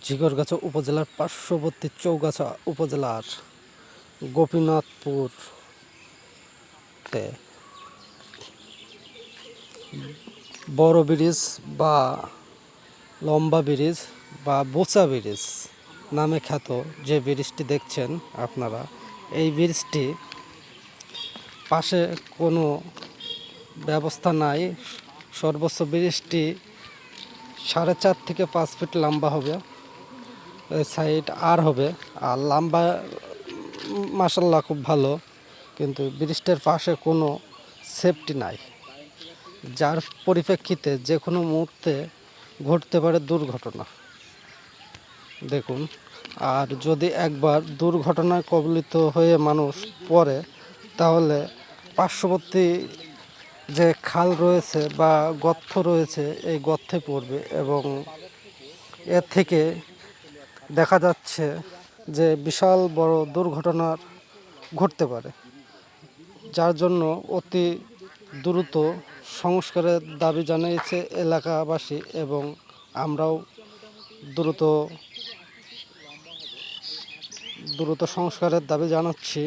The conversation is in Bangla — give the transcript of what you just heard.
ঝিগরগাছা উপজেলার পার্শ্ববর্তী চৌগাছা উপজেলার গোপীনাথপুর বড় ব্রিজ বা লম্বা ব্রিজ বা বোচা ব্রিজ নামে খ্যাত যে ব্রিজটি দেখছেন আপনারা, এই ব্রিজটি পাশে কোনো ব্যবস্থা নাই। সর্বোচ্চ ব্রিজটি সাড়ে চার থেকে পাঁচ ফিট লম্বা হবে। সাইড আর হবে। আর লম্বা মাসাল্লাহ খুব ভালো, কিন্তু ব্রিজটার পাশে কোনো সেফটি নাই। যার পরিপ্রেক্ষিতে যে কোনো মুহূর্তে ঘটতে পারে দুর্ঘটনা। দেখুন, আর যদি একবার দুর্ঘটনায় কবলিত হয়ে মানুষ পড়ে, তাহলে পার্শ্ববর্তী যে খাল রয়েছে বা গর্ত রয়েছে, এই গর্তে পড়বে এবং এর থেকে দেখা যাচ্ছে যে বিশাল বড় দুর্ঘটনার ঘটতে পারে, যার জন্য অতি দ্রুত সংস্কারের দাবি জানিয়েছে এলাকাবাসী এবং আমরাও দ্রুত দ্রুত সংস্কারের দাবি জানাচ্ছি।